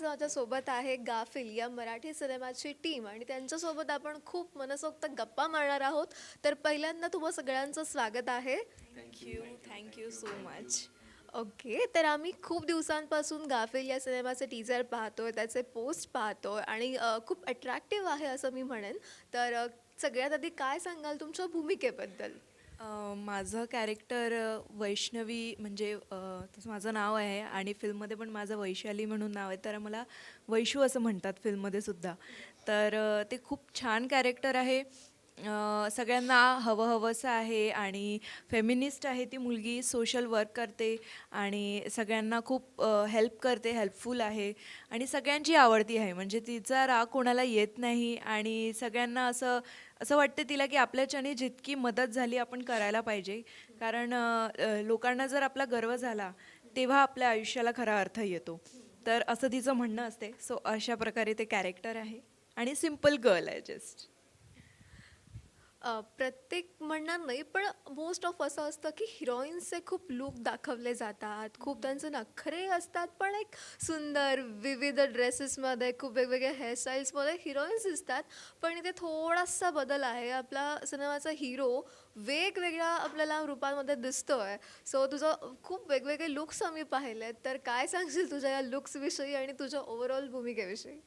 आज माझ्यासोबत आहे गाफिल या मराठी सिनेमाची टीम आणि त्यांच्यासोबत आपण खूप मनसोक्त गप्पा मारणार आहोत. तर पहिल्यांदा तुम्हा सगळ्यांचं स्वागत आहे. Thank you thank you so much okay तर आम्ही खूप दिवसांपासून गाफिल या सिनेमाचे टीजर पाहतोय त्याचे पोस्ट पाहतोय आणि खूप अट्रॅक्टिव्ह आहे असं मी म्हणेन. तर सगळ्यात आधी काय सांगाल तुमच्या भूमिकेबद्दल? माझं कॅरेक्टर वैष्णवी म्हणजे तसं माझं नाव आहे आणि फिल्ममध्ये पण माझं वैशाली म्हणून नाव आहे तर मला वैशू असं म्हणतात फिल्ममध्ये सुद्धा. तर ते खूप छान कॅरेक्टर आहे. सगळ्यांना हवं हवंसं आहे आणि फेमिनिस्ट आहे ती मुलगी सोशल वर्क करते आणि सगळ्यांना खूप हेल्प करते हेल्पफुल आहे. आणि सगळ्यांची आवडती आहे म्हणजे तिचा राग कोणाला येत नाही आणि सगळ्यांना असं असं वाटतं तिला की आपल्याच्याने जितकी मदत झाली आपण करायला पाहिजे. कारण लोकांना जर आपला गर्व झाला तेव्हा आपल्या आयुष्याला खरा अर्थ येतो. तर असं तिचं म्हणणं असते. सो अशा प्रकारे ते कॅरेक्टर आहे. आणि सिंपल गर्ल आहे जस्ट अ, प्रत्येक म्हणणार नाही पण मोस्ट ऑफ असं असतं की हिरोईन्सचे खूप लुक दाखवले जातात. खूप त्यांचे नखरे असतात पण एक सुंदर विविध ड्रेसेसमध्ये खूप वेगवेगळ्या हेअरस्टाईल्समध्ये हिरोईन्स दिसतात. पण इथे थोडासा बदल आहे. आपला सिनेमाचा हिरो वेगवेगळ्या आपल्याला रूपांमध्ये दिसतोय. सो तुझं खूप वेगवेगळे लुक्स आम्ही पाहिले तर काय सांगशील तुझ्या या लुक्सविषयी आणि तुझ्या ओव्हरऑल भूमिकेविषयी?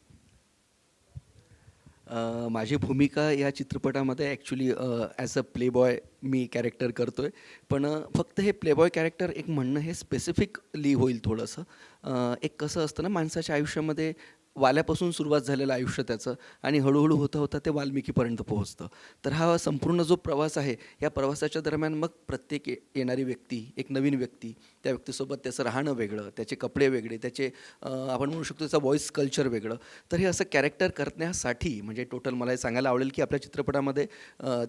माझी भूमिका या चित्रपटामध्ये ॲक्च्युली ॲज अ प्लेबॉय मी कॅरेक्टर करतो आहे पण फक्त हे प्लेबॉय कॅरेक्टर एक म्हणणं हे स्पेसिफिकली होईल थोडंसं. एक कसं असतं ना माणसाच्या आयुष्यामध्ये वाल्यापासून सुरुवात झालेलं आयुष्य त्याचं आणि हळूहळू होता होता ते वाल्मिकीपर्यंत पोहोचतं. तर हा संपूर्ण जो प्रवास आहे या प्रवासाच्या दरम्यान मग प्रत्येक येणारी व्यक्ती एक नवीन व्यक्ती त्या व्यक्तीसोबत त्याचं राहणं वेगळं त्याचे कपडे वेगळे त्याचे आपण म्हणू शकतो त्याचं व्हॉईस कल्चर वेगळं. तर हे असं कॅरेक्टर करण्यासाठी म्हणजे टोटल मला हे सांगायला आवडेल की आपल्या चित्रपटामध्ये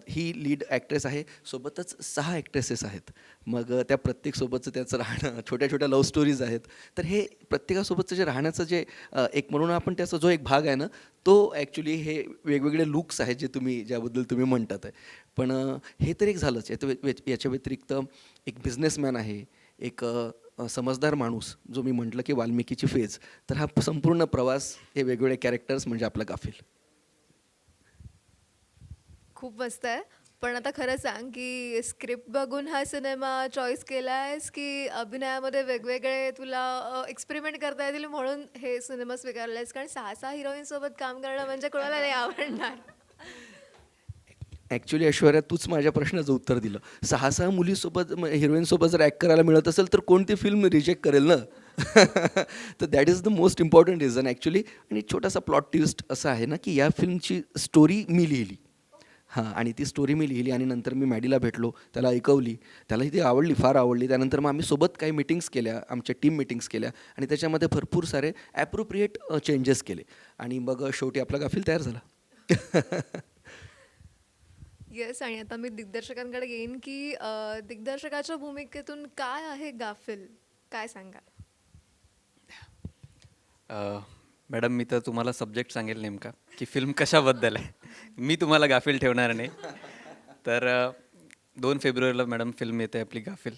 ही लीड ॲक्ट्रेस आहे सोबतच सहा ॲक्ट्रेसेस आहेत. मग त्या प्रत्येकसोबतचं त्याचं राहणं छोट्या छोट्या लव्ह स्टोरीज आहेत. तर हे प्रत्येकासोबतचं जे राहण्याचं जे एक म्हणून आपण त्याचा जो एक भाग आहे ना तो ॲक्च्युली हे वेगवेगळे लुक्स आहेत जे तुम्ही ज्याबद्दल तुम्ही म्हणतात आहे. पण हे तर एक झालंच. याच्या याच्या व्यतिरिक्त एक बिझनेसमॅन आहे एक समजदार माणूस जो मी म्हटलं की वाल्मिकीची फेज तर हा संपूर्ण प्रवास हे वेगवेगळे कॅरेक्टर्स म्हणजे आपला गाफील. खूप मस्त आहे. पण आता खरं सांग की स्क्रिप्ट बघून हा सिनेमा चॉईस केला आहेस की अभिनयामध्ये वेगवेगळे तुला एक्सपेरिमेंट करता येतील म्हणून हे सिनेमा स्वीकारलायस? कारण सहा सहा हिरोईन सोबत काम करणं म्हणजे कोणाला नाही आवडणार. ॲक्च्युली ऐश्वर्या तूच माझ्या प्रश्नाचं उत्तर दिलं. सहा सहा मुलीसोबत हिरोईनसोबत जर ॲक्ट करायला मिळत असेल तर कोणती फिल्म रिजेक्ट करेल ना? तर that is the most important reason actually आणि छोटासा प्लॉट ट्विस्ट असा आहे ना की या फिल्मची स्टोरी मी लिहिली. हां आणि ती स्टोरी मी लिहिली आणि नंतर मी मॅडीला भेटलो त्याला ऐकवली. त्यालाही ती आवडली फार आवडली. त्यानंतर मग आम्ही सोबत काही मिटिंग्स केल्या आमच्या टीम मिटिंग्स केल्या आणि त्याच्यामध्ये भरपूर सारे ॲप्रोप्रिएट चेंजेस केले. आणि मग शेवटी आपला गाफील तयार झाला. येस आणि आता मी दिग्दर्शकांकडे येईन की दिग्दर्शकाच्या भूमिकेतून काय आहे गाफिल? काय सांगाल? अ, मॅडम मी तर तुम्हाला सब्जेक्ट सांगेल नेमका की फिल्म कशाबद्दल आहे. मी तुम्हाला गाफील ठेवणार नाही. तर दोन फेब्रुवारीला मॅडम फिल्म येते आपली गाफील.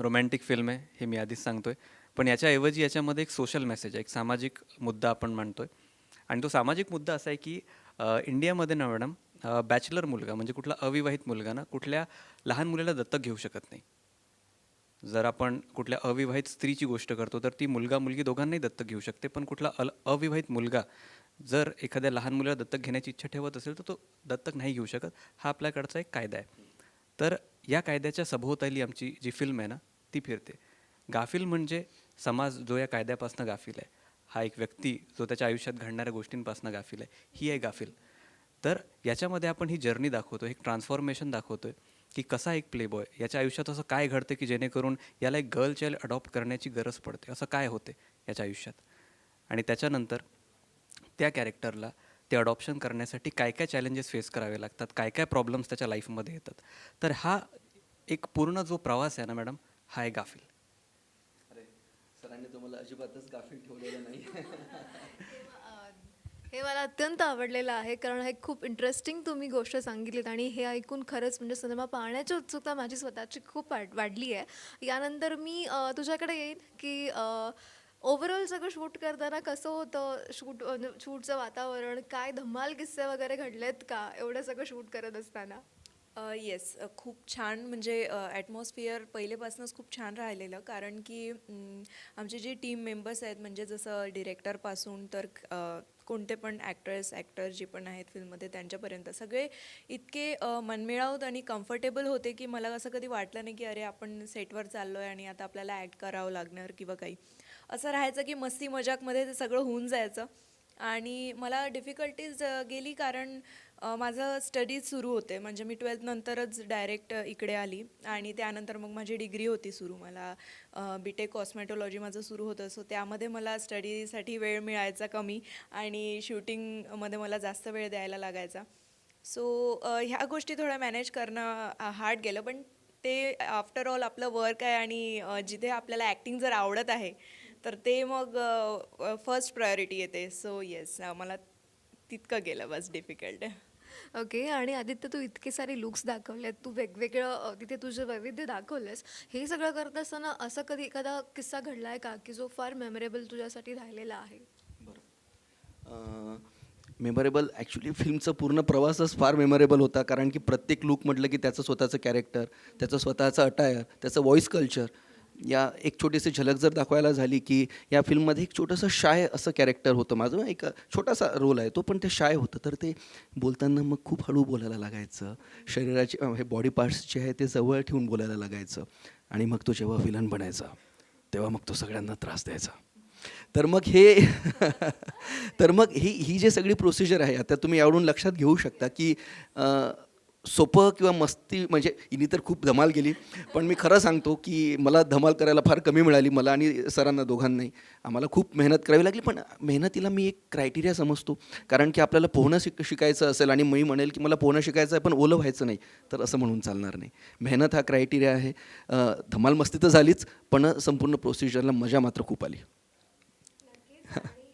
रोमॅन्टिक फिल्म आहे हे मी आधीच सांगतोय. पण याच्याऐवजी याच्यामध्ये एक सोशल मेसेज आहे एक सामाजिक मुद्दा आपण मांडतोय. आणि तो सामाजिक मुद्दा असा आहे की इंडियामध्ये ना मॅडम बॅचलर मुलगा म्हणजे कुठला अविवाहित मुलगा ना कुठल्या लहान मुलीला दत्तक घेऊ शकत नाही. जर आपण कुठल्या अविवाहित स्त्रीची गोष्ट करतो तर ती मुलगा मुलगी दोघांनाही दत्तक घेऊ शकते. पण कुठला अल अविवाहित मुलगा जर एखाद्या लहान मुलाला दत्तक घेण्याची इच्छा ठेवत असेल तर तो दत्तक नाही घेऊ शकत. हा आपल्याकडचा एक कायदा आहे. तर या कायद्याच्या सभोवताली आमची जी फिल्म आहे ना ती फिरते. गाफील म्हणजे समाज जो या कायद्यापासून गाफील आहे. हा एक व्यक्ती जो त्याच्या आयुष्यात घडणाऱ्या गोष्टींपासून गाफील आहे. ही आहे गाफील. तर याच्यामध्ये आपण ही जर्नी दाखवतो एक ट्रान्सफॉर्मेशन दाखवतो आहे की कसा एक प्लेबॉय याच्या आयुष्यात असं काय घडतं की जेणेकरून याला एक गर्ल चाइल्ड अडॉप्ट करण्याची गरज पडते? असं काय होते याच्या आयुष्यात? आणि त्याच्यानंतर त्या कॅरेक्टरला ते अडॉप्शन करण्यासाठी काय काय चॅलेंजेस फेस करावे लागतात? काय काय प्रॉब्लेम्स त्याच्या लाईफमध्ये येतात? तर हा एक पूर्ण जो प्रवास आहे ना मॅडम हा आहे गाफील. अरे सरांनी तुम्हाला अजिबातच गाफील ठेवलेलं नाही. मला अत्यंत आवडलेलं आहे कारण हे खूप इंटरेस्टिंग तुम्ही गोष्ट सांगितलीत आणि हे ऐकून खरंच म्हणजे सिनेमा पाहण्याची उत्सुकता माझी स्वतःची खूप वाढ वाढली आहे. यानंतर मी तुझ्याकडे येईन की ओव्हरऑल सगळं शूट करताना कसं होतं? शूट शूटचं वातावरण काय धमाल किस्से वगैरे घडलेत का? एवढं सगळं शूट करत असताना. येस खूप छान म्हणजे ॲटमॉस्फिअर पहिलेपासूनच खूप छान राहिलेलं कारण की आमचे जे टीम मेंबर्स आहेत म्हणजे जसं डिरेक्टरपासून तर कोणते पण ॲक्टर्स ॲक्टर जे पण आहेत फिल्ममध्ये त्यांच्यापर्यंत. सगळे इतके मनमिळावत आणि कम्फर्टेबल होते की मला असं कधी वाटलं नाही की अरे आपण सेटवर चाललो आहे आणि आता आपल्याला ॲक्ट करावं लागणार किंवा काही. असं राहायचं की मस्ती मजाकमध्ये ते सगळं होऊन जायचं. आणि मला डिफिकल्टीज गेली कारण माझं स्टडीज सुरू होते. म्हणजे मी ट्वेल्थ नंतरच डायरेक्ट इकडे आली. आणि त्यानंतर मग माझी डिग्री होती सुरू मला. बी टेक कॉस्मॅटॉलॉजी माझं सुरू होतं. सो त्यामध्ये मला स्टडीसाठी वेळ मिळायचा कमी. आणि शूटिंगमध्ये मला जास्त वेळ द्यायला लागायचा. सो ह्या गोष्टी थोड्या मॅनेज करणं हार्ड गेलं. पण ते आफ्टर ऑल आपलं वर्क आहे आणि जिथे आपल्याला ॲक्टिंग जर आवडत आहे तर ते मग फर्स्ट प्रायोरिटी येते. सो येस मला तितकं गेलं. बस डिफिकल्ट ओके. आणि आदित्य तू इतके सारे लुक्स दाखवलेत. तू वेगवेगळं तिथे तुझे वैविध्य दाखवलंस. हे सगळं करत असताना असं कधी एखादा किस्सा घडला आहे का? की जो फार मेमोरेबल तुझ्यासाठी राहिलेला आहे? मेमोरेबल ॲक्च्युली फिल्मचा पूर्ण प्रवासच फार मेमोरेबल होता. कारण की प्रत्येक लूक म्हटलं की त्याचं स्वतःचं कॅरेक्टर त्याचं स्वतःचं अटायर त्याचं व्हॉइस कल्चर या एक छोटीशी झलक जर दाखवायला झाली की या फिल्ममध्ये एक छोटंसं शाय असं कॅरेक्टर होतं. माझं एक छोटासा रोल आहे तो पण ते शाय होतं. तर ते बोलताना मग खूप हळू बोलायला लागायचं. शरीराचे हे बॉडी पार्ट्स जे आहे ते जवळ ठेवून बोलायला लागायचं. आणि मग तो जेव्हा विलन बनायचा तेव्हा मग तो सगळ्यांना त्रास द्यायचा. तर मग हे तर मग ही ही जी सगळी प्रोसिजर आहे आता तुम्ही यावरून लक्षात घेऊ शकता की सोपं किंवा मस्ती म्हणजे हिने तर खूप धमाल गेली पण मी खरं सांगतो की मला धमाल करायला फार कमी मिळाली मला आणि सरांना दोघांनाही. आम्हाला खूप मेहनत करावी लागली पण मेहनतीला मी एक क्रायटेरिया समजतो. कारण की आपल्याला पोहणं शिक शिकायचं असेल आणि मी म्हणेल की मला पोहणं शिकायचं आहे पण ओलं व्हायचं नाही तर असं म्हणून चालणार नाही. मेहनत हा क्रायटेरिया आहे. धमाल मस्ती तर झालीच पण संपूर्ण प्रोसिजरला मजा मात्र खूप आली आणि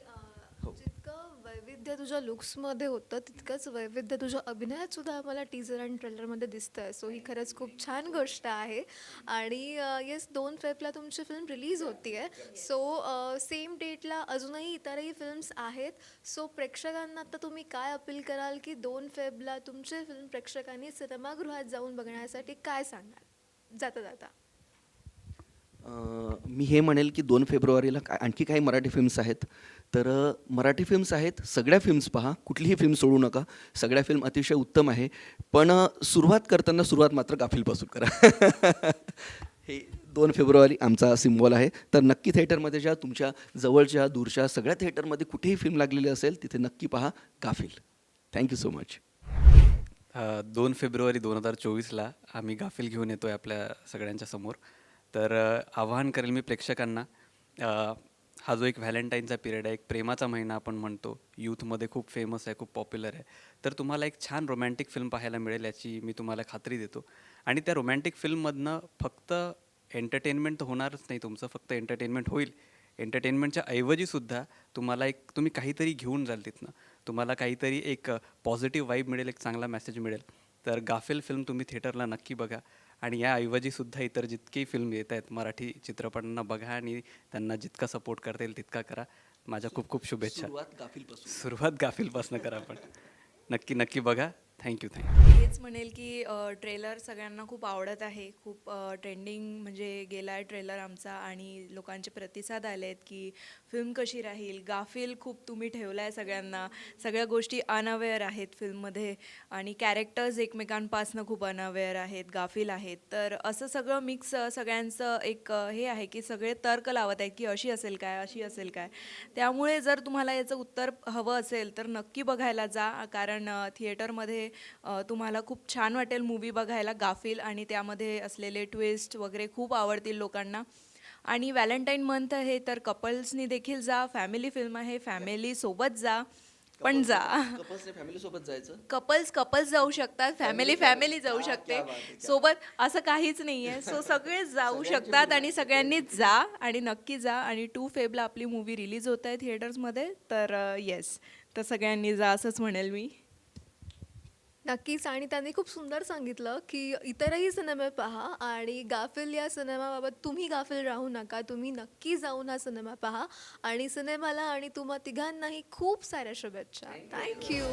अ, जितकं वैविध्य तुझ्या लुक्समध्ये होतं तितकंच वैविध्य. तुझ्या अभिनयात सुद्धा मला टीजर आणि ट्रेलरमध्ये दिसतंय. सो ही खरंच खूप छान गोष्ट आहे. आणि येस दोन फेबला तुमची फिल्म रिलीज होती आहे सो सेम डेटला अजूनही इतरही फिल्म्स आहेत. सो प्रेक्षकांना आता तुम्ही काय अपील कराल की दोन फेबला तुमची फिल्म प्रेक्षकांनी सिनेमागृहात जाऊन बघण्यासाठी काय सांगाल? जाता जाता. मी हे म्हणेल की दोन फेब्रुवारीला काय आणखी काही मराठी फिल्म्स आहेत. तर मराठी फिल्म्स आहेत सगळ्या फिल्म्स पहा कुठलीही फिल्म सोडू नका सगळ्या फिल्म अतिशय उत्तम आहे. पण सुरुवात करताना सुरुवात मात्र गाफीलपासून करा. हे दोन फेब्रुवारी आमचा सिम्बॉल आहे. तर नक्की थिएटरमध्ये ज्या तुमच्या जवळच्या दूरच्या सगळ्या थिएटरमध्ये कुठेही फिल्म लागलेली असेल तिथे नक्की पहा गाफील. थँक्यू सो मच दोन फेब्रुवारी दोन हजार चोवीसला आम्ही गाफील घेऊन येतो आहे आपल्या सगळ्यांच्या समोर. तर आवाहन करेल मी प्रेक्षकांना हा जो एक व्हॅलेंटाईनचा पिरियड आहे एक प्रेमाचा महिना आपण म्हणतो यूथमध्ये खूप फेमस आहे खूप पॉप्युलर आहे. तर तुम्हाला एक छान रोमॅन्टिक फिल्म पाहायला मिळेल याची मी तुम्हाला खात्री देतो. आणि त्या रोमॅन्टिक फिल्ममधनं फक्त एंटरटेनमेंट तर होणारच नाही तुमचं फक्त एंटरटेनमेंट होईल. एंटरटेनमेंटच्या ऐवजीसुद्धा तुम्हाला एक तुम्ही काहीतरी घेऊन जाल तिथनं. तुम्हाला काहीतरी एक पॉझिटिव्ह वाईब मिळेल एक चांगला मेसेज मिळेल. तर गाफेल फिल्म तुम्ही थिएटरला नक्की बघा. आणि याऐवजीसुद्धा इतर जितकेही फिल्म येत आहेत मराठी चित्रपटांना बघा आणि त्यांना जितका सपोर्ट करता येईल तितका करा. माझ्या खूप खूप शुभेच्छा. सुरुवात गाफीलपासून. सुरुवात गाफीलपासून करा आपण. नक्की नक्की बघा. थँक्यू थँक्यू हेच म्हणेल की ट्रेलर सगळ्यांना खूप आवडत आहे. खूप ट्रेंडिंग म्हणजे गेला आहे ट्रेलर आमचा आणि लोकांचे प्रतिसाद आले आहेत की फिल्म कशी राहील गाफील खूप तुम्ही ठेवला आहे सगळ्यांना. सगळ्या गोष्टी अनअवेअर आहेत फिल्ममध्ये आणि कॅरेक्टर्स एकमेकांपासनं खूप अनअवेअर आहेत गाफील आहेत. तर असं सगळं मिक्स सगळ्यांचं एक अ, हे आहे की सगळे तर्क लावत आहेत की अशी असेल काय अशी असेल काय. त्यामुळे जर तुम्हाला याचं उत्तर हवं असेल तर नक्की बघायला जा कारण थिएटरमध्ये तुम्हाला खूप छान वाटेल मूवी बघायला गाफील आणि त्यामध्ये असलेले ट्विस्ट वगैरे खूप आवडतील लोकांना. आणि व्हॅलेंटाईन मंथ आहे तर कपल्सनी देखील जा फॅमिली फिल्म आहे फॅमिली सोबत जा पण जा. फॅमिली सोबत जायचं? कपल्स कपल्स जाऊ शकतात फॅमिली फॅमिली जाऊ शकते. सोबत असं काहीच नाही आहे सो सगळे जाऊ शकतात आणि सगळ्यांनीच जा आणि नक्की जा. आणि टू फेबला आपली मूवी रिलीज होत आहे थिएटर्समध्ये तर येस तर सगळ्यांनी जा असंच म्हणेल मी. नक्कीच. आणि त्यांनी खूप सुंदर सांगितलं की इतरही सिनेमे पहा आणि गाफिल या सिनेमाबाबत तुम्ही गाफिल राहू नका. तुम्ही नक्की जाऊन हा सिनेमा पहा आणि सिनेमाला आणि तुम्हा तिघांनाही खूप साऱ्या शुभेच्छा. थँक्यू